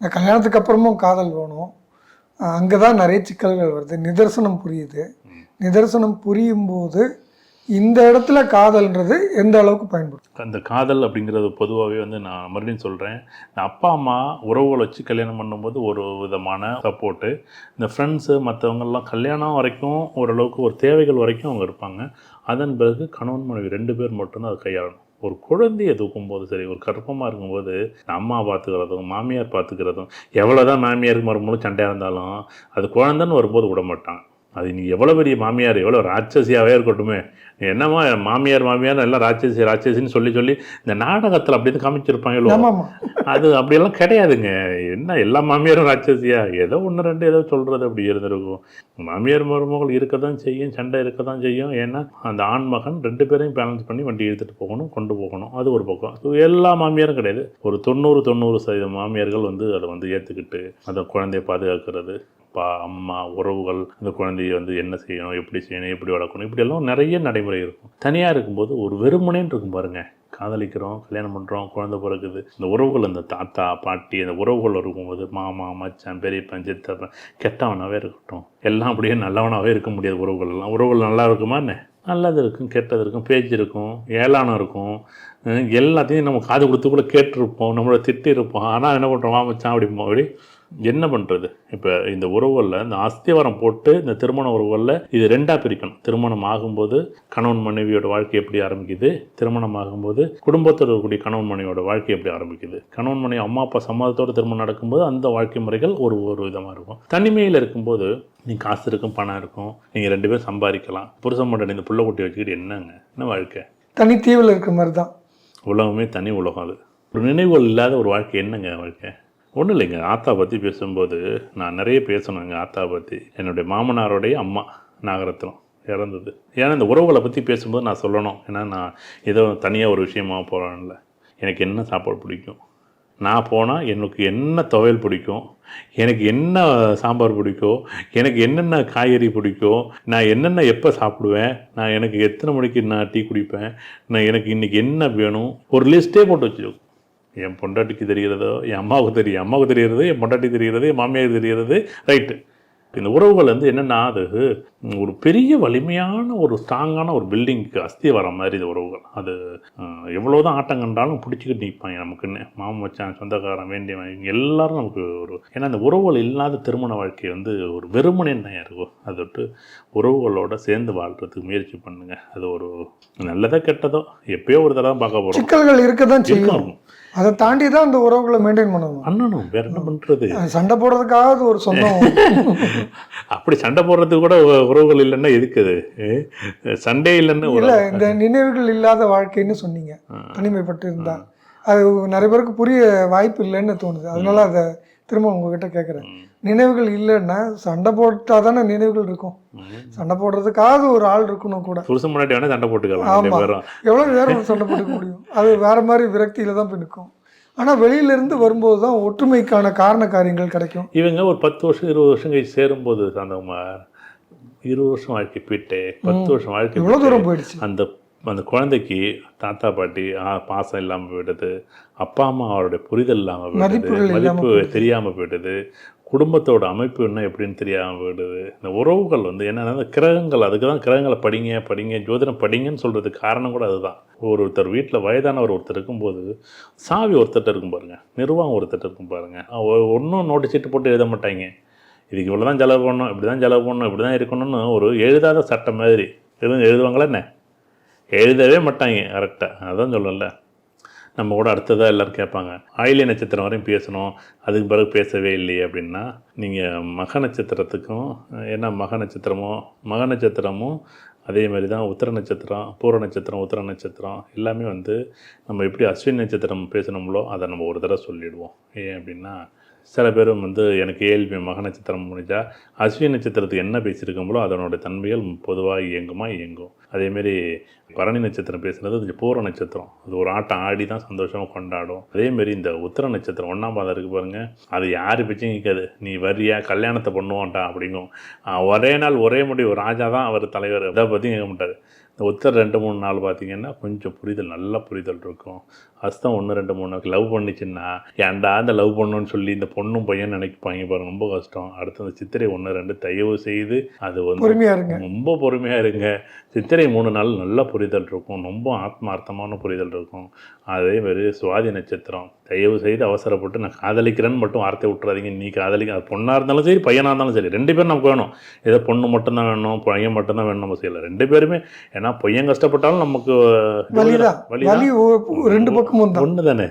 இந்த கல்யாணத்துக்கு அப்புறமும் காதல் வேணும். அங்கே தான் நிறைய சிக்கல்கள் வருது. நிதர்சனம் புரியுது. நிதர்சனம் புரியும் போது இந்த இடத்துல காதல்ன்றது எந்த அளவுக்கு பயன்படும் அந்த காதல் அப்படிங்கிறது பொதுவாகவே வந்து நான் மறுபடியும் சொல்கிறேன் இந்த அப்பா அம்மா உறவுகளை வச்சு கல்யாணம் பண்ணும்போது ஒரு விதமான சப்போர்ட்டு இந்த ஃப்ரெண்ட்ஸு மற்றவங்கெல்லாம் கல்யாணம் வரைக்கும் ஓரளவுக்கு ஒரு தேவைகள் வரைக்கும் அவங்க இருப்பாங்க. அதன் பிறகு கணவன் மனைவி ரெண்டு பேர் மட்டும்தான் அதை கையாளணும். ஒரு குழந்தையை தூக்கும்போது சரி ஒரு கர்ப்பமாக இருக்கும்போது அம்மா பார்த்துக்கிறதும் மாமியார் பார்த்துக்கிறதும் எவ்வளோ தான் மாமியாருக்கு மறுபடியும் சண்டையாக இருந்தாலும் அது குழந்தைன்னு வரும்போது விட மாட்டான் அது நீ எவ்வளோ பெரிய மாமியார் எவ்வளோ ராட்சசியாகவே இருக்கட்டுமே. நீ என்னம்மா மாமியார் மாமியார் எல்லாம் ராட்சசி ராட்சசின்னு சொல்லி சொல்லி இந்த நாடகத்தில் அப்படி தான் காமிச்சிருப்பாங்களோ? அது அப்படியெல்லாம் கிடையாதுங்க. என்ன எல்லா மாமியாரும் ராட்சசியா? ஏதோ ஒன்று ரெண்டு ஏதோ சொல்கிறது அப்படி இருந்திருக்கும். மாமியார் மருமகள் இருக்க தான் செய்யும் சண்டை இருக்க தான் செய்யும். ஏன்னா அந்த ஆண் மகன் ரெண்டு பேரையும் பேலன்ஸ் பண்ணி வண்டி எடுத்துகிட்டு போகணும் கொண்டு போகணும். அது ஒரு பக்கம். அது எல்லா மாமியாரும் கிடையாது. ஒரு தொண்ணூறு தொண்ணூறு சதவீத மாமியார்கள் வந்து அதை வந்து ஏற்றுக்கிட்டு அந்த குழந்தைய பாதுகாக்கிறது. அப்பா அம்மா உறவுகள் அந்த குழந்தைய வந்து என்ன செய்யணும் எப்படி செய்யணும் எப்படி வளர்க்கணும் இப்படியெல்லாம் நிறைய நடைமுறை இருக்கும். தனியாக இருக்கும்போது ஒரு வெறுமனேன்னு இருக்கும் பாருங்கள் காதலிக்கிறோம் கல்யாணம் பண்ணுறோம் குழந்தை பிறகுது இந்த உறவுகள் அந்த தாத்தா பாட்டி அந்த உறவுகள் இருக்கும்போது மாமா மச்சான் பெரியப்பன் சித்தப்பன் கெட்டவனாகவே இருக்கட்டும். எல்லாம் அப்படியே நல்லவனாகவே இருக்க முடியாது உறவுகள் எல்லாம். உறவுகள் நல்லா இருக்குமா என்ன? நல்லது இருக்கும் கெட்டது இருக்கும் பேச்சு இருக்கும் ஏளானம் இருக்கும். எல்லாத்தையும் நம்ம காது கொடுத்து கூட கேட்டிருப்போம் நம்மளை திட்டிருப்போம். ஆனால் என்ன பண்ணுறோம் மச்சான் அப்படி அப்படி என்ன பண்ணுறது இப்போ இந்த உறவுகளில் இந்த அஸ்திவாரம் போட்டு இந்த திருமண உறவுகளில் இது ரெண்டாக பிரிக்கணும். திருமணம் ஆகும்போது கணவன் மனைவியோட வாழ்க்கை எப்படி ஆரம்பிக்குது? திருமணம் ஆகும்போது குடும்பத்தோட இருக்கக்கூடிய கணவன் மனைவியோட வாழ்க்கை எப்படி ஆரம்பிக்குது? கணவன் மனைவி அம்மா அப்பா சம்மதத்தோட திருமணம் நடக்கும்போது அந்த வாழ்க்கை முறைகள் ஒரு ஒரு விதமாக இருக்கும். தனிமையில் இருக்கும்போது நீ காசு இருக்கும் பணம் இருக்கும் நீங்கள் ரெண்டு பேரும் சம்பாதிக்கலாம். புருஷன் மட்டும் இந்த புள்ள குட்டி வச்சுக்கிட்டு என்னங்க? என்ன வாழ்க்கை? தனித்தீவில் இருக்கிற மாதிரி தான் உலகமே தனி உலகம் அது. ஒரு நினைவுகள் இல்லாத ஒரு வாழ்க்கை என்னங்க வாழ்க்கை? ஒன்றும் இல்லைங்க. ஆத்தா பற்றி பேசும்போது நான் நிறைய பேசணும் எங்கள் ஆத்தா பற்றி என்னுடைய மாமனாருடைய அம்மா நாகரத்னம் இறந்தது. ஏன்னா இந்த உறவுகளை பற்றி பேசும்போது நான் சொல்லணும். ஏன்னா நான் ஏதோ தனியாக ஒரு விஷயமா போகிறேன்ல எனக்கு என்ன சாப்பாடு பிடிக்கும்? நான் போனால் எனக்கு என்ன துவையல் பிடிக்கும்? எனக்கு என்ன சாம்பார் பிடிக்கும்? எனக்கு என்னென்ன காய்கறி பிடிக்கும்? நான் என்னென்ன எப்போ சாப்பிடுவேன்? நான் எனக்கு எத்தனை மணிக்கு நான் டீ குடிப்பேன்? நான் எனக்கு இன்றைக்கி என்ன வேணும்? ஒரு லிஸ்ட்டே போட்டு வச்சுருக்கோம் என் பொண்டாட்டிக்கு தெரிகிறதோ என் அம்மாவுக்கு தெரியும் அம்மாவுக்கு தெரிகிறது என் பொண்டாட்டி தெரிகிறது என் மாமியாருக்கு தெரிகிறது ரைட்டு இந்த உறவுகள் வந்து என்னென்னா அது ஒரு பெரிய வலிமையான ஒரு ஸ்ட்ராங்கான ஒரு பில்டிங்க்கு அஸ்தி வர மாதிரி இந்த உறவுகள். அது எவ்வளோ தான் ஆட்டம் கண்டாலும் பிடிச்சிக்கிட்டு நிற்பாங்க நமக்குன்னு. மாமன் மச்சான் சொந்தக்காரன் வேண்டியவன் இவங்க எல்லாரும் நமக்கு ஒரு ஏன்னா இந்த உறவுகள் இல்லாத திருமண வாழ்க்கை வந்து ஒரு வெறுமனே தான் இருக்கும் அதை விட்டு உறவுகளோட சேர்ந்து வாழ்கிறதுக்கு முயற்சி பண்ணுங்க. அது ஒரு நல்லதோ கெட்டதோ எப்பயோ ஒரு தடவை பார்க்க போகிறோம் சிக்கல்கள் இருக்க தான் இருக்கும் அதை தாண்டி தான் அந்த உறவுகளை மெயின்டைன் பண்ணணும். பண்ணணும். வேற என்ன பண்ணுறது சண்டை போடுறதுக்காக ஒரு சொந்தம். அப்படி சண்டை போடுறதுக்கு கூட உறவுகள் இல்லைன்னா இருக்குது சண்டே இல்லைன்னு இல்ல இந்த நினைவுகள் இல்லாத வாழ்க்கைன்னு சொன்னீங்க. தனிமைப்பட்டு இருந்தா அது நிறைய பேருக்கு புரிய வாய்ப்பு இல்லைன்னு தோணுது. அதனால அதை திரும்ப உங்ககிட்ட கேட்குறேன். நினைவுகள் இல்லைன்னா சண்டை போட்டால் தானே நினைவுகள் இருக்கும். சண்டை போடுறதுக்காக ஒரு ஆள் இருக்கணும் கூட. புருஷன் முன்னாடி வேணா சண்டை போட்டுக்கலாம். ரெண்டு ஆமா. பேரும். எவ்வளோ நேரம் சண்டை போட்டுக்க முடியும். அது வேற மாதிரி விரக்தியில தான் போய் நிற்கும். ஆனால் வெளியிலேருந்து வரும்போது தான் ஒற்றுமைக்கான காரண காரியங்கள் கிடைக்கும். இவங்க ஒரு பத்து வருஷம் இருபது வருஷம் கழிச்சு சேரும்போது சாந்தகுமார் இருபது வருஷம் வாழ்க்கை போயிட்டு பத்து வருஷம் வாழ்க்கை இவ்வளோ தூரம் போயிடுச்சு. அந்த அந்த குழந்தைக்கு தாத்தா பாட்டி ஆ, பாசம் இல்லாமல் போயிடுது. அப்பா அம்மா அவருடைய புரிதல் இல்லாமல் இல்லாம மதிப்பு தெரியாமல் போயிடுது. குடும்பத்தோட அமைப்பு என்ன எப்படின்னு தெரியாமல் போயிடுது. இந்த உறவுகள் வந்து என்னன்னா கிரகங்கள் அதுக்கு தான் கிரகங்களை படிங்க படிங்க ஜோதிடம் படிங்கன்னு சொல்கிறதுக்கு காரணம் கூட அதுதான். ஒருத்தர் வீட்டில் வயதானவர் ஒருத்தர் இருக்கும்போது சாவி ஒருத்தர்ட்ட இருக்கும் பாருங்க நிர்வாகம் ஒருத்தர்ட்ட இருக்கும் பாருங்க. ஒன்றும் நோட்டு சீட்டு போட்டு எழுத மாட்டாங்க. இதுக்கு இவ்வளோ தான் செலவு பண்ணணும் இப்படி தான் செலவு பண்ணணும் இப்படி தான் இருக்கணும்னு ஒரு எழுதாத சட்டம் மாதிரி. எதுவும் எழுதுவாங்களா என்ன? எழுதவே மாட்டாங்க கரெக்டாக அதான் சொல்லல நம்ம கூட அடுத்ததாக எல்லோரும் கேட்பாங்க ஆயிலிய நட்சத்திரம் வரையும் பேசணும் அதுக்கு பிறகு பேசவே இல்லையே அப்படின்னா நீங்கள் மக நட்சத்திரத்துக்கும் ஏன்னா மக நட்சத்திரமோ மக நட்சத்திரமும் அதே மாதிரி தான் உத்திர நட்சத்திரம் பூர நட்சத்திரம் உத்திர நட்சத்திரம் எல்லாமே வந்து நம்ம எப்படி அஸ்வின் நட்சத்திரம் பேசணுங்களோ அதை நம்ம ஒரு தடவை சொல்லிவிடுவோம் ஏன் அப்படின்னா சில பேரும் வந்து எனக்கு ஏழ்மை மக நட்சத்திரம் முடிஞ்சா அஸ்வினி நட்சத்திரத்துக்கு என்ன பேசியிருக்கோங்களோ அதனோட தன்மைகள் பொதுவாக இயங்குமா? இயங்கும். அதேமாரி பரணி நட்சத்திரம் பேசுகிறது அது பூர நட்சத்திரம். அது ஒரு ஆட்டம் ஆடி தான் சந்தோஷமாக கொண்டாடும். அதேமாரி இந்த உத்தர நட்சத்திரம் ஒன்றாம் பாதம் இருக்குது பாருங்கள் அது யார் பேச்சும் கேட்காது. நீ வரியா கல்யாணத்தை பண்ணுவான்ட்டா அப்படிங்கும். ஒரே நாள் ஒரே முடிவு. ராஜா தான் அவர் தலைவர். அதை பற்றி கேட்க மாட்டார். இந்த உத்தர் ரெண்டு மூணு நாள் பார்த்தீங்கன்னா கொஞ்சம் புரிதல் நல்ல புரிதல் இருக்கும். அஸ்தம் ஒன்று ரெண்டு மூணு லவ் பண்ணிச்சுன்னா ஏன்டா இந்த லவ் பண்ணணும்னு சொல்லி இந்த பொண்ணும் பையன் நினைப்பாங்க பாருங்க ரொம்ப கஷ்டம். அடுத்து அந்த சித்திரை ஒன்று ரெண்டு தயவு செய்து அது வந்து ரொம்ப பொறுமையாக இருங்க. சித்திரை மூணு நாள் நல்ல புரிதல் இருக்கும். ரொம்ப ஆத்மார்த்தமான புரிதல் இருக்கும். அதே மாதிரி சுவாதி நட்சத்திரம். தயவு செய்து அவசரப்பட்டு நான் காதலிக்கிறேன்னு மட்டும் வார்த்தை விட்டுறாதீங்க. நீ காதலிக்க பொண்ணாக இருந்தாலும் சரி பையனாக இருந்தாலும் சரி ரெண்டு பேரும் நமக்கு வேணும். ஏதோ பொண்ணு மட்டும்தான் வேணும் பையன் மட்டும்தான் வேணும் நம்ம செய்யலை. ரெண்டு பேருமே ஏன்னா பையன் கஷ்டப்பட்டாலும் நமக்கு ரெண்டு பக்கமும் தான். ஒன்று தானே.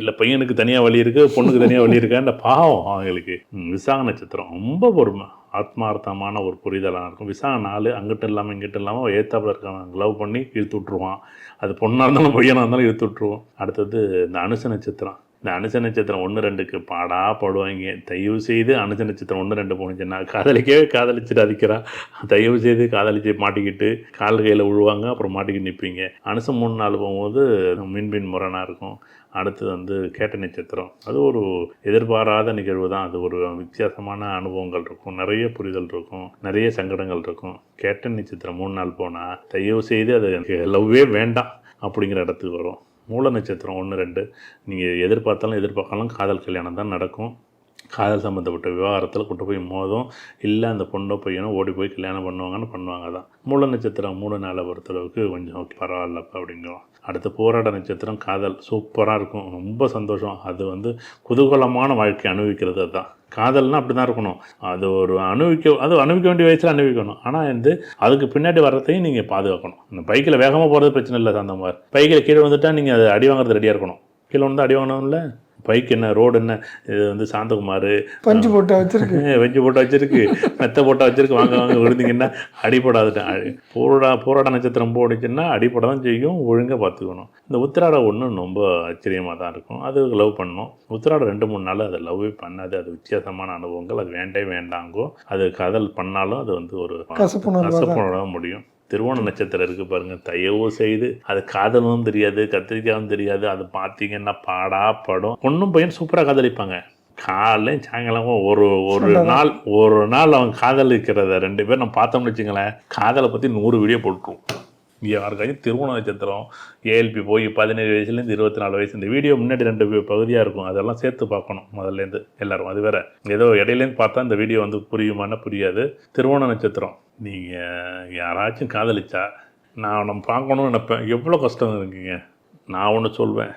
இல்லை பையனுக்கு தனியாக வழி இருக்குது பொண்ணுக்கு தனியாக வழி இருக்கான்ற பாவம் அவங்களுக்கு. விசாக நட்சத்திரம். ரொம்ப பொறுமை. ஆத்மார்த்தமான ஒரு புரிதலாக இருக்கும் விசா நாலு அங்கிட்டும் இல்லாமல் இங்கிட்டும் இல்லாமல் ஏத்தாப்பில் இருக்காங்க லவ் பண்ணி இழுத்து விட்ருவான் அது பொண்ணாக இருந்தாலும் பொய்யனாக இருந்தாலும் இழுத்து விட்ருவோம் அடுத்தது இந்த அனுச நட்சத்திரம் இந்த அனுச நட்சத்திரம் ஒன்று ரெண்டுக்கு பாடா பாடுவாங்க. தயவு செய்து அனுச நட்சத்திரம் ஒன்று ரெண்டு போனுச்சுன்னா காதலிக்கவே காதலிச்சுட்டு அதிக்கிறான் தயவு செய்து காதலிச்சு மாட்டிக்கிட்டு கால் கையில் விழுவாங்க அப்புறம் மாட்டிக்கிட்டு நிற்பீங்க அனுசம் மூணு நாள் போகும்போது மின்பின் முரணாக இருக்கும். அடுத்தது வந்து கேட்ட நட்சத்திரம். அது ஒரு எதிர்பாராத நிகழ்வு தான். அது ஒரு வித்தியாசமான அனுபவங்கள் இருக்கும். நிறைய புரிதல் இருக்கும். நிறைய சங்கடங்கள் இருக்கும். கேட்ட நட்சத்திரம் மூணு நாள் போனால் தயவு செய்து அது எனக்கு லவ்வே வேண்டாம் அப்படிங்கிற இடத்துக்கு வரும். மூல நட்சத்திரம் ஒன்று ரெண்டு. நீங்கள் எதிர்பார்த்தாலும் எதிர்பார்க்கலாம் காதல் கல்யாணம் தான் நடக்கும். காதல் சம்மந்தப்பட்ட விவகாரத்தில் கொண்டு போய் மோதும். இல்லை அந்த பொண்ணோ பையனோ ஓடி போய் கல்யாணம் பண்ணுவாங்கன்னு பண்ணுவாங்க தான் மூல நட்சத்திரம் மூணு நாளை பொறுத்தளவுக்கு கொஞ்சம் பரவாயில்லப்பா அப்படிங்கிறோம் அடுத்து போராட நட்சத்திரம் காதல். சூப்பராக இருக்கும். ரொம்ப சந்தோஷம். அது வந்து குதூகலமான வாழ்க்கை அனுபவிக்கிறது தான் காதல்னா அப்படி தான் இருக்கணும். அது ஒரு அனுபவிக்க அது அனுபவிக்க வேண்டிய வயசில் அனுபவிக்கணும். ஆனால் வந்து அதுக்கு பின்னாடி வர்றதையும் நீங்கள் பாதுகாக்கணும். இந்த பைக்கில் வேகமாக போகிறது பிரச்சனை இல்லை அந்த மாதிரி பைக்கில் கீழே வந்துட்டால் நீங்கள் அது அடி வாங்குறது ரெடியாக இருக்கணும். கீழே வந்து அடி வாங்கணும்ல? பைக் என்ன ரோடு என்ன இது வந்து சாந்தகுமார். பஞ்சு போட்டு வச்சிருக்கு. வெஞ்சு போட்டு வச்சிருக்கு. மெத்த போட்டு வச்சிருக்கு. வாங்க வாங்க விழுந்தீங்கன்னா அடிபடாதுட்டேன் அடி போரா போராட நட்சத்திரம் போடுச்சுன்னா அடிபட தான் செய்யும். ஒழுங்காக பார்த்துக்கணும். இந்த உத்திராட ஒன்று ரொம்ப ஆச்சரியமாக தான் இருக்கும். அது லவ் பண்ணணும். உத்திராட ரெண்டு மூணு நாள் அதை லவ்வே பண்ணாது. அது வித்தியாசமான அனுபவங்கள். அது வேண்டே வேண்டாங்கோ. அது காதல் பண்ணாலும் அது வந்து ஒரு கசப்புணர்வாக முடியும். திருவோண நட்சத்திரம் இருக்குது பாருங்க. தயவு செய்து அது காதலும் தெரியாது கத்திரிக்காயும் தெரியாது. அது பார்த்தீங்கன்னா பாடா படம். பொண்ணும் பையன் சூப்பராக காதலிப்பாங்க. காலையும் சாயங்காலமும் ஒரு ஒரு. நாள் ஒரு நாள் அவன் காதலிக்கிறத ரெண்டு பேரும் நம்ம பார்த்தோம்னு வச்சுங்களேன் காதலை பற்றி நூறு வீடியோ போட்டுருவோம். யாருக்காச்சும் திருவோண நட்சத்திரம் ஏஎல்பி போய் பதினேழு வயசுலேருந்து இருபத்தி நாலு வயசு. இந்த வீடியோ முன்னாடி ரெண்டு பகுதியாக இருக்கும். அதெல்லாம் சேர்த்து பார்க்கணும் முதல்லேருந்து எல்லாரும். அது வேற. ஏதோ இடையிலேருந்து பார்த்தா இந்த வீடியோ வந்து புரியுமானா புரியாது. திருவோண நட்சத்திரம். நீங்கள் யாராச்சும் காதலிச்சா நான் நம்ம பார்க்கணும்னு நினைப்பேன். எவ்வளோ கஷ்டம் இருக்குங்க. நான் ஒன்று சொல்வேன்.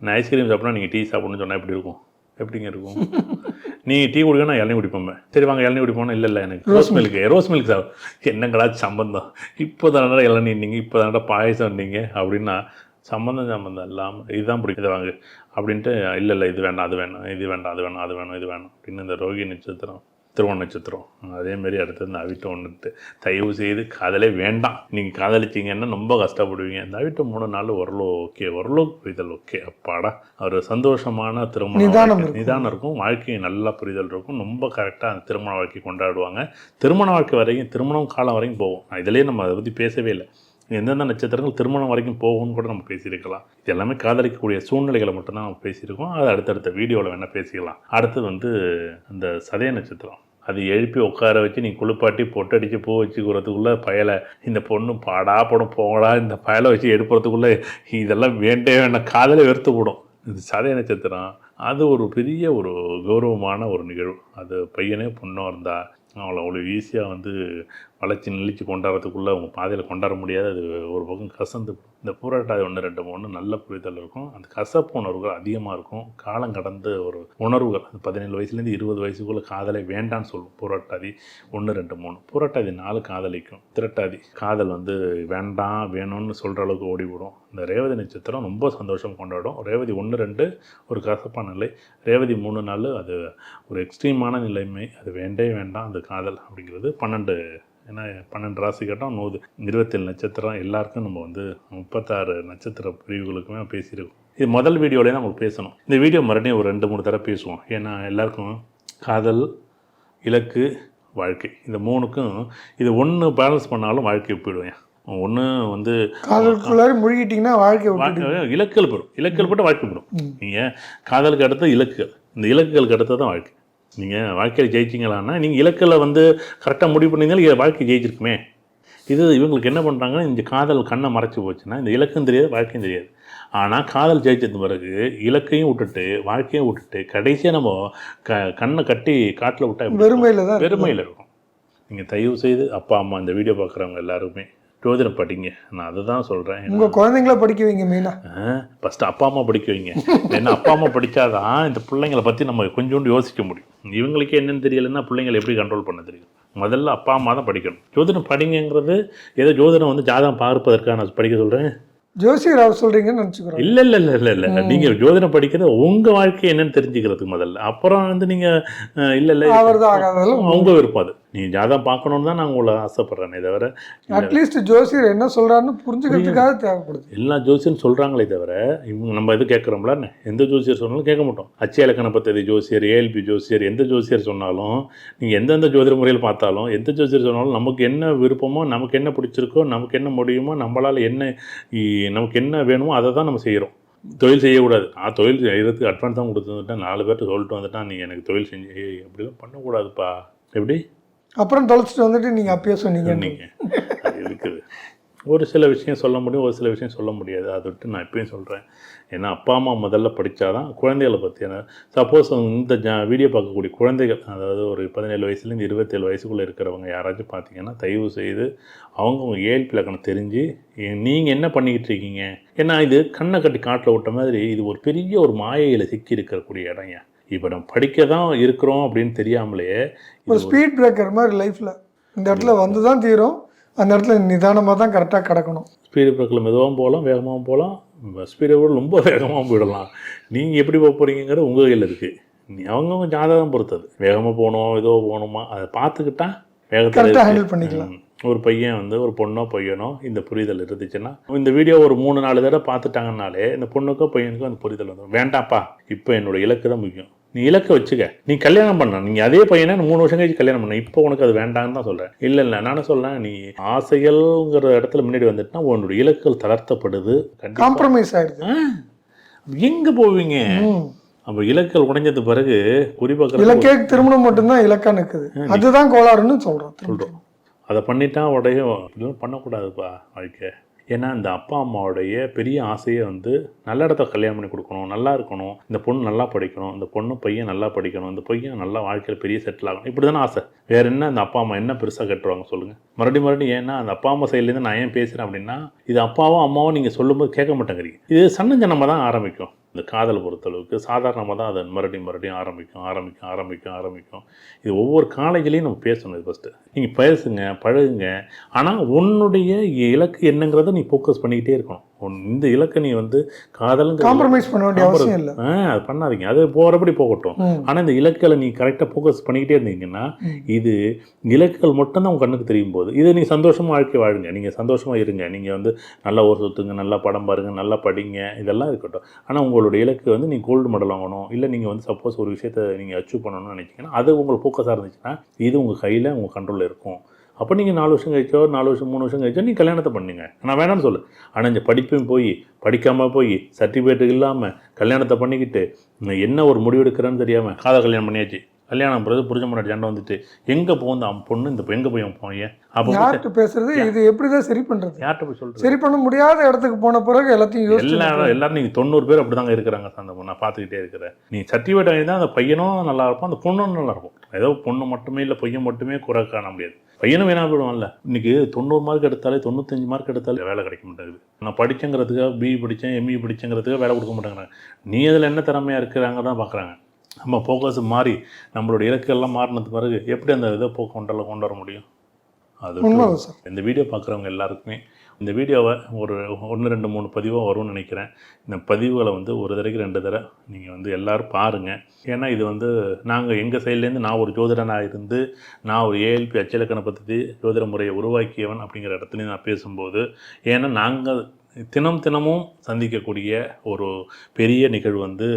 நான் ஐஸ்கிரீம் சாப்பிட்னா நீங்கள் டீ சாப்பிட்ணுன்னு சொன்னால் எப்படி இருக்கும்? எப்படிங்க இருக்கும்? நீ டீ குடிக்கணும் நான் இளநீ குடிப்போம் சரி வாங்க இளநீ குடிப்போம்னா இல்லை இல்லை எனக்கு rose milk rose milk sir என்னங்கடா சம்பந்தம்? இப்போ தானடா இளநீ நீங்கள் இப்போ தானடா பாயசம் நீங்கள் அப்படின்னா சம்மந்தம் சம்மந்தம் இல்லாமல் இதுதான் பிடிக்கும். வாங்க. அப்படின்ட்டு இல்லை இல்லை இது வேண்டாம் அது வேணும் இது வேண்டாம் அது வேணும் அது வேணும் இது வேணும் அப்படின்னு இந்த ரோகி நட்சத்திரம். திருவோண நட்சத்திரம். அதேமாரி அடுத்தது இந்த அவிட்டம் ஒன்று தயவு செய்து காதலே வேண்டாம். நீங்கள் காதலிச்சிங்கன்னா ரொம்ப கஷ்டப்படுவீங்க. இந்த அவிட்டம் மூணு நாள் ஓரளவு ஓகே ஓரளவு புரிதல் ஓகே அப்பாடா. ஒரு சந்தோஷமான திருமண நிதானம். இருக்கும். நிதானம் இருக்கும். வாழ்க்கை நல்லா புரிதல் இருக்கும். ரொம்ப கரெக்டாக அந்த திருமண வாழ்க்கை கொண்டாடுவாங்க. திருமண வாழ்க்கை வரைக்கும் திருமணம் காலம் வரைக்கும் போகும். இதிலேயே நம்ம அதை பற்றி பேசவே இல்லை. எந்தெந்த நட்சத்திரங்கள் திருமணம் வரைக்கும் போகும்னு கூட நம்ம பேசியிருக்கலாம். இது எல்லாமே காதலிக்கக்கூடிய சூழ்நிலைகளை மட்டும்தான் நம்ம பேசியிருக்கோம். அது அடுத்தடுத்த வீடியோவில் வேணால் பேசிக்கலாம். அடுத்தது வந்து அந்த சதய நட்சத்திரம். அது எழுப்பி உட்கார வச்சு நீ குளிப்பாட்டி பொட்டடிச்சு பூ வச்சுக்கிறதுக்குள்ளே பயலை. இந்த பொண்ணு பாடா படம் போங்கடா இந்த பயலை வச்சு எடுப்புறதுக்குள்ளே இதெல்லாம் வேண்டே வேண்டாம் காதலை வெறுத்து விடும் இது சதய நட்சத்திரம். அது ஒரு பெரிய ஒரு கௌரவமான ஒரு நிகழ்வு. அது பையனே பொண்ணாக இருந்தால் அவளை அவ்வளோ ஈஸியாக வந்து வளைச்சி நெளிச்சு கொண்டாடுறதுக்குள்ளே அவங்க பாதையில் கொண்டாட முடியாது. அது ஒரு பக்கம் கசந்து இந்த பூராட்டாதி ஒன்று ரெண்டு மூணு நல்ல புரிதல் இருக்கும். அந்த கசப்பு உணர்வுகள் அதிகமாக இருக்கும். காலம் கடந்த ஒரு உணர்வுகள் அது பதினேழு வயசுலேருந்து இருபது வயசுக்குள்ளே காதலை வேண்டான்னு சொல்லும். போராட்டாதி ஒன்று ரெண்டு மூணு. பூராட்டாதி நாலு காதலிக்கும். திரட்டாதி காதல் வந்து வேண்டாம் வேணும்னு சொல்கிற அளவுக்கு ஓடிவிடும். இந்த ரேவதி நட்சத்திரம் ரொம்ப சந்தோஷம் கொண்டாடும். ரேவதி ஒன்று ரெண்டு ஒரு கசப்பான நிலை. ரேவதி மூணு நாள் அது ஒரு எக்ஸ்ட்ரீமான நிலைமை. அது வேண்டே வேண்டாம் அந்த காதல் அப்படிங்கிறது. பன்னெண்டு ஏன்னா பன்னெண்டு ராசி கேட்டோம் நூறு. இருபத்தேழு நட்சத்திரம் எல்லாருக்கும் நம்ம வந்து முப்பத்தாறு நட்சத்திர பிரிவுகளுக்குமே பேசியிருக்கோம். இது முதல் வீடியோலேயே உங்களுக்கு பேசணும். இந்த வீடியோ மறுபடியும் ஒரு ரெண்டு மூணு தடவை பேசுவோம். ஏன்னா எல்லாருக்கும் காதல் இலக்கு வாழ்க்கை. இந்த மூணுக்கும் இது ஒன்று பேலன்ஸ் பண்ணாலும் வாழ்க்கை போயிடுவேன் ஒன்று வந்து காதலுக்குள்ளார முழுகிட்டீங்கன்னா வாழ்க்கை வாழ்க்கை இலக்குகள் போயிடும். இலக்குகள் போட்டு வாழ்க்கை போயிடும். ம். நீங்கள் காதலுக்கு அடுத்து இலக்குகள். இந்த இலக்குகளுக்கு அடுத்து தான் வாழ்க்கை. நீங்கள் வாழ்க்கையில் ஜெயிச்சிங்களான்னா நீங்கள் இலக்கில் வந்து கரெக்டாக முடிவு பண்ணீங்கன்னா வாழ்க்கை ஜெயிச்சிருக்குமே இது இவங்களுக்கு என்ன பண்ணுறாங்கன்னா இந்த காதல் கண்ணை மறைச்சி போச்சுன்னா இந்த இலக்கும் தெரியாது வாழ்க்கையும் தெரியாது ஆனால் காதல் ஜெயிச்சது பிறகு இலக்கையும் விட்டுட்டு வாழ்க்கையும் விட்டுட்டு கடைசியாக நம்ம க கண்ணை கட்டி காட்டில் விட்டா? வெறுமையில தான். பெருமையில் இருக்கும் நீங்கள் தயவு செய்து அப்பா அம்மா இந்த வீடியோ பார்க்குறவங்க எல்லாருமே ஜோதிடம் படிங்க. நான் அதை தான் சொல்கிறேன் உங்க குழந்தைங்கள படிக்க வைங்க மெயினா. ஃபஸ்ட்டு அப்பா அம்மா படிக்க வைங்க. ஏன்னா அப்பா அம்மா படித்தாதான் இந்த பிள்ளைங்களை பற்றி நம்ம கொஞ்சோண்டு யோசிக்க முடியும். இவங்களுக்கே என்னன்னு தெரியலைன்னா பிள்ளைங்களை எப்படி கண்ட்ரோல் பண்ண தெரியும்? முதல்ல அப்பா அம்மா தான் படிக்கணும். ஜோதிடம் படிங்கங்கிறது ஏதோ ஜோதிடம் வந்து ஜாதகம் பார்ப்பதற்காக நான் படிக்க சொல்கிறேன் ஜோசியர் அவர் சொல்றீங்கன்னு நினச்சிக்கிறோம். இல்லை இல்லை இல்லை இல்லை இல்லை. நீங்கள் ஜோதிடம் படிக்கிறது உங்கள் வாழ்க்கை என்னன்னு தெரிஞ்சுக்கிறதுக்கு முதல்ல. அப்புறம் வந்து நீங்கள் இல்லை இல்லை. உங்க விருப்பம் அது. நீ ஜாதகம் பார்க்கணுன்னு தான் நான் உங்களை ஆசைப்படுறேனே தவிர அட்லீஸ்ட் ஜோசியர் என்ன சொல்றாருன்னு புரிஞ்சுக்கிறதுக்காக தேவைப்படுது. எல்லா ஜோசியரும் சொல்கிறாங்களே தவிர இவங்க நம்ம எது கேட்குறோம்ல எந்த ஜோசியர் சொன்னாலும் கேட்க மாட்டோம். அச்சய இலக்கண பத்ததி ஜோசியர் ஏஎல்பி ஜோசியர் எந்த ஜோசியர் சொன்னாலும் நீங்கள் எந்தெந்த ஜோதிட முறையில் பார்த்தாலும் எந்த ஜோசியர் சொன்னாலும் நமக்கு என்ன விருப்பமோ நமக்கு என்ன பிடிச்சிருக்கோ நமக்கு என்ன முடியுமோ நம்மளால் என்ன நமக்கு என்ன வேணுமோ அதை தான் நம்ம செய்கிறோம் தொழில் செய்யக்கூடாது. நான் தொழில் செய்யறதுக்கு அட்வான்ஸ் தான் கொடுத்து வந்துட்டேன் நாலு பேர்ட்ட சொல்லிட்டு வந்துட்டான் நீ எனக்கு தொழில் செஞ்சு அப்படிலாம் பண்ணக்கூடாதுப்பா. எப்படி? அப்புறம் தொலைச்சிட்டு வந்துட்டு நீங்க அப்பயே சொன்னீங்க. அது இருக்குது. ஒரு சில விஷயம் சொல்ல முடியும் ஒரு சில விஷயம் சொல்ல முடியாது. அதை விட்டு நான் இப்பயும் சொல்கிறேன் ஏன்னா அப்பா அம்மா முதல்ல படித்தாதான் குழந்தைகளை பற்றியான சப்போஸ் இந்த ஜா வீடியோ பார்க்கக்கூடிய குழந்தைகள் அதாவது ஒரு பதினேழு வயசுலேருந்து இருபத்தேழு வயசுக்குள்ளே இருக்கிறவங்க யாராச்சும் பார்த்தீங்கன்னா தயவு செய்து அவங்கவுங்க ஏழ்பி இலக்கணம் தெரிஞ்சு நீங்கள் என்ன பண்ணிக்கிட்டு இருக்கீங்க? ஏன்னா இது கண்ணை கட்டி காட்டில் விட்ட மாதிரி இது ஒரு பெரிய ஒரு மாயையில் சிக்கி இருக்கக்கூடிய இடம் ஏன் இப்போ நம்ம படிக்க தான் இருக்கிறோம் அப்படின்னு தெரியாமலேயே ஒரு ஸ்பீட் பிரேக்கர் மாதிரி லைஃப்ல இந்த இடத்துல வந்து தான் தீரும். அந்த இடத்துல நிதானமா தான் கரெக்டாக கிடக்கணும். ஸ்பீடு பிரேக்கில் மெதுவாகவும் போகலாம் வேகமாகவும் போகலாம். ஸ்பீடை விட ரொம்ப வேகமாகவும் போயிடலாம். நீங்கள் எப்படி போக போகிறீங்கிறது உங்கள் கையில் இருக்குது நீ அவங்கவுங்க ஜாதகம் பொறுத்தது. வேகமாக போகணும் ஏதோ போகணுமா அதை பார்த்துக்கிட்டா இருக்கு. ஹேண்டில் பண்ணிக்கலாம். ஒரு பையன் வந்து ஒரு பொண்ணோ பையனோ இந்த புரிதல் இருந்துச்சுன்னா இந்த வீடியோ ஒரு மூணு நாலு தடவை பார்த்துட்டாங்கனாலே இந்த பொண்ணுக்கோ பையனுக்கோ அந்த புரிதல் வந்துடும் வேண்டாம்ப்பா இப்போ என்னோட இலக்கு தான் முக்கியம். நீ இலக்கை வச்சுக்க. நீ கல்யாணம் பண்ண. நீ அதே பையனை மூணு வருஷம் கழிச்சு கல்யாணம் பண்ண. இப்போ உனக்கு அது வேண்டாம்னு தான் சொல்கிறேன் இல்லை இல்லை நானும் சொல்றேன். நீ ஆசைகள்ங்கிற இடத்துல முன்னாடி வந்துட்டுனா உன்னோட இலக்குகள் தளர்த்தப்படுது. காம்ப்ரமைஸ் ஆயிடுது. எங்கே போவீங்க. அப்போ இலக்குகள் உடைஞ்சது பிறகு குறிப்பாக இலக்கே திருமணம் மட்டும்தான் இலக்கா நிற்குது அதுதான் கோளாறுன்னு சொல்றோம். சொல்கிறோம் அதை பண்ணிட்டா உடைய இதெல்லாம் பண்ணக்கூடாதுப்பா வாழ்க்கை ஏன்னா இந்த அப்பா அம்மாவுடைய பெரிய ஆசையை வந்து நல்ல இடத்த கல்யாணம் பண்ணி கொடுக்கணும் நல்லா இருக்கணும். இந்த பொண்ணு நல்லா படிக்கணும் இந்த பொண்ணு பையன் நல்லா படிக்கணும் இந்த பையன் நல்லா வாழ்க்கையில் பெரிய செட்டில் ஆகணும். இப்படி தானே ஆசை. வேற என்ன அந்த அப்பா அம்மா என்ன பெருசாக கட்டுவாங்க சொல்லுங்கள் மறுபடியும் மறுபடியும் ஏன்னா அந்த அப்பா அம்மா சைட்லேருந்து நான் ஏன் பேசுகிறேன் அப்படின்னா இது அப்பாவும் அம்மாவும் நீங்கள் சொல்லும்போது கேட்க மாட்டேங்கிறீங்க. இது சன்னஞ்சனமாக தான் ஆரம்பிக்கும். இந்த காதல் பொறுத்தளவுக்கு சாதாரணமாக தான் அதை மறுபடியும் மறுபடியும் ஆரம்பிக்கும் ஆரம்பிக்கும் ஆரம்பிக்கும் ஆரம்பிக்கும். இது ஒவ்வொரு காலேஜ்லேயும் நம்ம பேசணும் இது ஃபஸ்ட்டு நீங்கள் பேசுங்க பழகுங்க. ஆனால் உன்னுடைய இலக்கு என்னங்கிறத நீ ஃபோக்கஸ் பண்ணிக்கிட்டே இருக்கணும். உன் இந்த இலக்கை நீ வந்து காதலுங்க காம்ப்ரமைஸ் பண்ண வேண்டிய அவசியம் இல்லை. ஆ அது பண்ணாதீங்க. அது போகிறபடி போகட்டும். ஆனால் இந்த இலக்குகளை நீ கரெக்டாக ஃபோக்கஸ் பண்ணிக்கிட்டே இருந்தீங்கன்னா. இது இலக்குகள் மட்டும்தான் உங்கள் கண்ணுக்கு தெரியும் போது இதை நீங்கள் சந்தோஷமாக வாழ்க்கை வாழுங்க. நீங்கள் சந்தோஷமாக இருங்க. நீங்கள் வந்து நல்லா ஒரு சுற்றுங்க நல்லா படம் பாருங்க நல்லா படிங்க. இதெல்லாம் இருக்கட்டும். ஆனால் உங்களோட இலக்கு வந்து நீங்கள் கோல்டு மெடல் வாங்கணும். இல்லை நீங்கள் வந்து சப்போஸ் ஒரு விஷயத்தை நீங்கள் அச்சீவ் பண்ணணும்னு நினைச்சீங்கன்னா அது உங்களுக்கு ஃபோக்கஸாக இருந்துச்சுன்னா இது உங்கள் கையில் உங்கள் கண்ட்ரோலில் இருக்கும். அப்போ நீங்கள் நாலு வருஷம் கழிச்சோ நாலு வருஷம் மூணு வருஷம் கழிச்சோ நீ கல்யாணத்தை பண்ணுங்க. நான் வேணாம்னு சொல்லு ஆனால் இந்த படிப்பையும் போய் படிக்காமல் போய் சர்டிஃபிகேட்டு இல்லாமல் கல்யாணத்தை பண்ணிக்கிட்டு நான் என்ன ஒரு முடிவு எடுக்கிறேன்னு தெரியாமல் காதல் கல்யாணம் பண்ணியாச்சு. கல்யாணம் பிறகு புரிஞ்ச முன்னாடி சண்டை வந்துட்டு எங்கே போகுது அவன் பொண்ணு? இந்த எங்கே போய் போய் அப்போ யார்கிட்ட பேசுறது? இது எப்படிதான் சரி பண்றது? யார்கிட்ட போய் சொல்கிறது சரி பண்ண முடியாத இடத்துக்கு போன பிறகு எல்லாத்தையும் யோசிச்சு எல்லாரும் எல்லாரும் நீங்கள் தொண்ணூறு பேர் அப்படி தாங்க இருக்கிறாங்க அந்த பொண்ணு. நான் பார்த்துக்கிட்டே இருக்கிறேன். நீ சர்டிஃபிகேட் வாங்கி தான் அந்த பையனும் நல்லா இருப்பான் அந்த பொண்ணும் நல்லா இருக்கும். ஏதோ பொண்ணு மட்டுமே இல்லை பையன் மட்டுமே குறை காண முடியாது. பையனும் வேணா போயிடுவான்ல இன்னைக்கு தொண்ணூறு மார்க் எடுத்தாலே தொண்ணூத்தஞ்சு மார்க் எடுத்தாலே வேலை கிடைக்க மாட்டேங்குது. நான் படிச்சேங்கிறதுக்காக பிஇ படித்தேன் எம்இ படிச்சேங்கிறதுக்காக வேலை கொடுக்க மாட்டேங்கிறாங்க. நீ அதில் என்ன திறமையாக இருக்கிறாங்க தான் பார்க்குறாங்க நம்ம ஃபோக்கஸ் மாறி நம்மளோட இலக்கெல்லாம் மாறினது பிறகு எப்படி அந்த இதை போ கொண்டு கொண்டு வர முடியும்? அது இந்த வீடியோ பார்க்குறவங்க எல்லாருக்குமே இந்த வீடியோவை ஒரு ஒன்று ரெண்டு மூணு பதிவாக வரும்னு நினைக்கிறேன். இந்த பதிவுகளை வந்து ஒரு தடவைக்கு ரெண்டு தடவை நீங்கள் வந்து எல்லோரும் பாருங்கள் ஏன்னா இது வந்து நாங்கள் எங்கள் சைட்லேருந்து நான் ஒரு ஜோதிடனாக இருந்து நான் ஒரு ஏஎல்பி அச்சலக்கண பற்றி ஜோதிட முறையை உருவாக்கியவன் அப்படிங்கிற இடத்துலையும் நான் பேசும்போது ஏன்னா நாங்கள் தினம் தினமும் சந்திக்கக்கூடிய ஒரு பெரிய நிகழ்வு வந்து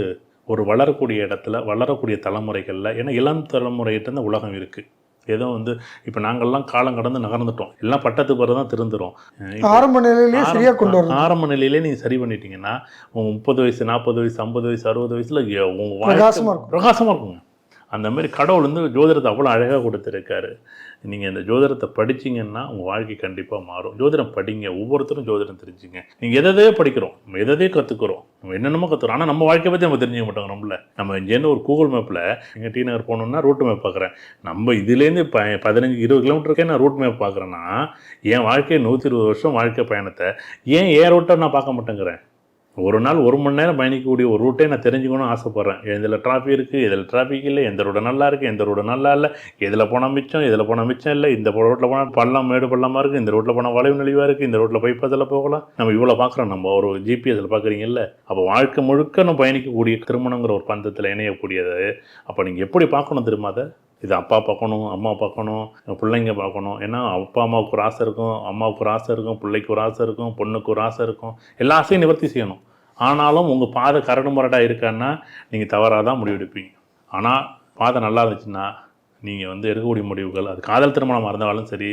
ஒரு வளரக்கூடிய இடத்துல வளரக்கூடிய தலைமுறைகளில் ஏன்னா இளம் தலைமுறைகிட்ட இந்த உலகம் இருக்குது ஏதோ வந்து இப்போ நாங்கள்லாம் காலம் கடந்து நகர்ந்துட்டோம். எல்லாம் பட்டத்துக்கு பிறகு தான் திருந்துறோம் இப்போ ஆரம்ப நிலையிலேயே சரியா கொண்டு வரணும். ஆரம்ப நிலையிலே நீங்கள் சரி பண்ணிட்டீங்கன்னா உங்கள் முப்பது வயசு நாற்பது வயசு ஐம்பது வயசு அறுபது வயசில் உங்கள் பிரகாசமா இருக்கும். பிரகாசமாக இருக்குங்க. அந்த மாதிரி கடவுள் வந்து ஜோதிடத்தை அவ்வளோ அழகாக கொடுத்துருக்காரு. நீங்கள் இந்த ஜோதிடத்தை படிச்சீங்கன்னா உங்கள் வாழ்க்கை கண்டிப்பாக மாறும். ஜோதிடம் படிங்க ஒவ்வொருத்தரும் ஜோதிடம் தெரிஞ்சுங்க. நீங்கள் எதையோ படிக்கிறோம் நம்ம எதே கற்றுக்குறோம் நம்ம என்னென்னமோ கற்றுக்குறோம் ஆனால் நம்ம வாழ்க்கையை பற்றி நம்ம தெரிஞ்சுக்க மாட்டோம் நம்மள. நம்ம இங்கேருந்து ஒரு கூகுள் மேப்பில் எங்கள் டி நகர் போகணுன்னா ரூட் மேப் பார்க்குறேன் நம்ம இதுலேருந்து ப பதினஞ்சு இருபது கிலோமீட்டருக்கே நான் ரூட் மேப் பார்க்குறேன்னா என் வாழ்க்கையை நூற்றி இருபது வருஷம் வாழ்க்கை பயணத்தை ஏன் ஏ ரூட்டை நான் பார்க்க மாட்டேங்கிறேன்? ஒரு நாள் ஒரு மணி நேரம் பயணிக்கக்கூடிய ஒரு ரூட்டை நான் தெரிஞ்சுக்கணும்னு ஆசைப்பட்றேன். இதில் டிராஃபிக் இருக்குது இதில் டிராஃபிக் இல்லை எந்த ரோடு நல்லா இருக்குது எந்த ரோடு நல்லா இல்லை இதில் போனால் மிச்சம் இதில் போனால் மிச்சம் இல்லை இந்த ரோட்டில் போனால் பள்ளம் மேடு பள்ளமாக இருக்குது இந்த ரோட்டில் போனால் வளைவு நெளிவாக இருக்குது இந்த ரோட்டில் போய் பதில் போகலாம். நம்ம இவ்வளோ பார்க்குறோம். நம்ம ஒரு ஜிபிஎஸில் பார்க்குறீங்கல்ல. அப்போ வாழ்க்கை முழுக்க நம்ம பயணிக்கக்கூடிய திருமணங்கிற ஒரு பந்தத்தில் இணையக்கூடியது. அப்போ நீங்கள் எப்படி பார்க்கணும் திரும்ப அதை? இது அப்பா பார்க்கணும் அம்மா பார்க்கணும் பிள்ளைங்க பார்க்கணும். ஏன்னா அப்பா அம்மாவுக்கு ஒரு ஆசை இருக்கும் அம்மாவுக்கு ஒரு ஆசை இருக்கும் பிள்ளைக்கு ஒரு ஆசை இருக்கும் பொண்ணுக்கு ஒரு ஆசை இருக்கும். எல்லா ஆசையும் நிவர்த்தி செய்யணும். ஆனாலும் உங்கள் பாதை கரடு முரடாக இருக்கான்னா நீங்கள் தவறாக தான் முடிவெடுப்பீங்க. ஆனால் பாதை நல்லா இருந்துச்சுன்னா நீங்கள் வந்து எடுக்கக்கூடிய முடிவுகள் அது காதல் திருமணமாக இருந்தாலும் சரி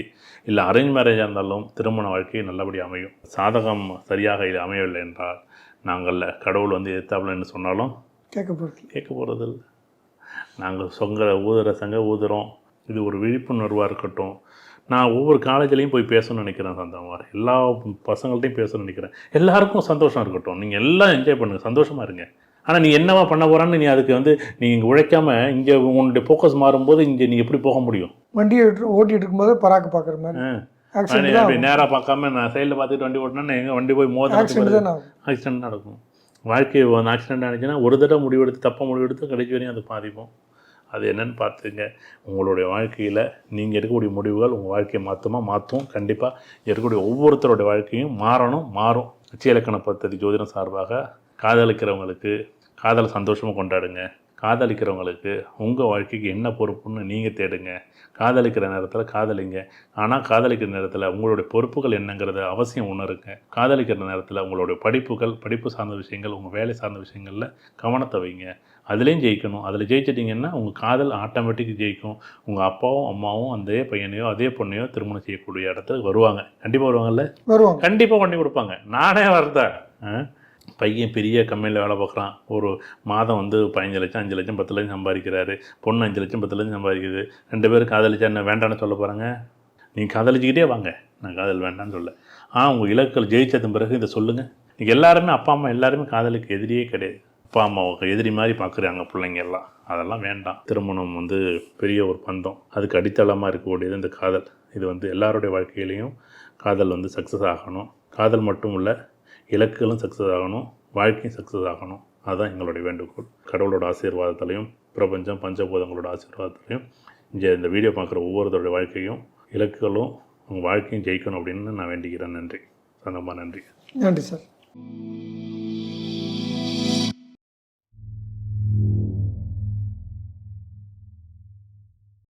இல்லை அரேஞ்ச் மேரேஜாக இருந்தாலும் திருமண வாழ்க்கை நல்லபடி அமையும். சாதகம் சரியாக இது அமையவில்லை என்றால் நாங்கள் கடவுள் வந்து எத்தாப்புலன்னு சொன்னாலும் கேட்க போகிறது கேட்க போகிறதில்ல நாங்கள் சொங்க ஊதுற சங்க ஊதுறோம். இது ஒரு விழிப்புணர்வாக இருக்கட்டும். நான் ஒவ்வொரு காலேஜ்லேயும் போய் பேசணும்னு நினைக்கிறேன் அந்த மாதிரி எல்லா பசங்கள்ட்டையும் பேசணும்னு நினைக்கிறேன். எல்லாருக்கும் சந்தோஷம் இருக்கட்டும். நீங்கள் எல்லாம் என்ஜாய் பண்ணுங்கள் சந்தோஷமாக இருங்க. ஆனால் நீ என்னவா பண்ண போகிறான்னு நீ அதுக்கு வந்து நீ இங்கே உழைக்காமல் இங்கே உன்னுடைய ஃபோக்கஸ் மாறும்போது இங்கே நீ எப்படி போக முடியும்? வண்டியை ஓட்டு- ஓட்டிட்டு இருக்கும்போது பராக்கு பார்க்குற மாதிரி. அப்படி நேராக பார்க்காம நான் சைடில் பார்த்துட்டு வண்டி ஓட்டினா எங்கள் வண்டி போய் மோத ஆக்சிடென்ட் தான் ஆகும். ஆக்சிடென்ட் நடக்கும். வாழ்க்கை ஒன்று ஆக்சிடென்ட் ஆனிச்சுன்னா ஒரு தடவை முடிவெடுத்து தப்பாக முடிவெடுத்து கடைசி வரையும் அது பாதிப்போம். அது என்னன்னு பார்த்துங்க. உங்களுடைய வாழ்க்கையில் நீங்கள் எடுக்கக்கூடிய முடிவுகள் உங்கள் வாழ்க்கையை மாற்றுமா மாற்றும் கண்டிப்பாக இருக்கக்கூடிய ஒவ்வொருத்தருடைய வாழ்க்கையும் மாறணும் மாறும். நிச்சய இலக்கண பத்ததி ஜோதிடம் சார்பாக காதலிக்கிறவங்களுக்கு காதலை சந்தோஷமாக கொண்டாடுங்க. காதலிக்கிறவங்களுக்கு உங்கள் வாழ்க்கைக்கு என்ன பொறுப்புன்னு நீங்கள் தேடுங்க. காதலிக்கிற நேரத்தில் காதலிங்க. ஆனால் காதலிக்கிற நேரத்தில் உங்களுடைய பொறுப்புகள் என்னங்கிறத அவசியம் உணருங்க காதலிக்கிற நேரத்தில் உங்களுடைய படிப்புகள் படிப்பு சார்ந்த விஷயங்கள் உங்கள் வேலை சார்ந்த விஷயங்களில் கவனத்தை வைங்க. அதுலேயும் ஜெயிக்கணும். அதில் ஜெயிச்சிட்டிங்கன்னா உங்கள் காதல் ஆட்டோமேட்டிக் ஜெயிக்கும். உங்கள் அப்பாவும் அம்மாவும் அதே பையனையோ அதே பொண்ணையோ திருமணம் செய்யக்கூடிய இடத்துக்கு வருவாங்க. கண்டிப்பாக வருவாங்கல்ல? வருவாங்க. கண்டிப்பாக பண்ணி கொடுப்பாங்க. நானே வரதேன் பையன் பெரிய கம்பெனியில் வேலை பார்க்குறான். ஒரு மாதம் வந்து பதினஞ்சு லட்சம் அஞ்சு லட்சம் பத்து லட்சம் சம்பாதிக்கிறாரு. பொண்ணு அஞ்சு லட்சம் பத்து லட்சம் சம்பாதிக்குது. ரெண்டு பேரும் காதலிச்சா என்ன வேண்டாம்னு சொல்ல போகிறாங்க நீங்கள் காதலிச்சுக்கிட்டே வாங்க. நான் காதல் வேண்டாம்னு சொல்ல. ஆ உங்கள் இலக்குகள் ஜெயிச்சதன் பிறகு இதை சொல்லுங்கள் நீங்கள் எல்லாருமே அப்பா அம்மா எல்லாருமே காதலுக்கு எதிரியே கிடையாது. அப்பா அம்மாவுக்கு எதிரி மாதிரி பார்க்குறாங்க பிள்ளைங்க எல்லாம். அதெல்லாம் வேண்டாம். திருமணம் வந்து பெரிய ஒரு பந்தம். அதுக்கு அடித்தளமாக இருக்கக்கூடியது இந்த காதல். இது வந்து எல்லாருடைய வாழ்க்கையிலையும் காதல் வந்து சக்ஸஸ் ஆகணும். காதல் மட்டும் இல்லை இலக்குகளும் சக்ஸஸ் ஆகணும் வாழ்க்கையும் சக்ஸஸ் ஆகணும். அதுதான் எங்களுடைய வேண்டுகோள். கடவுளோட ஆசீர்வாதத்திலையும் பிரபஞ்சம் பஞ்சபூதங்களோட ஆசீர்வாதத்திலையும் இங்கே இந்த வீடியோ பார்க்குற ஒவ்வொருத்தருடைய வாழ்க்கையும் இலக்குகளும் உங்கள் வாழ்க்கையும் ஜெயிக்கணும் அப்படின்னு நான் வேண்டிக்கிறேன் நன்றி. சந்தமாக நன்றி. நன்றி சார்.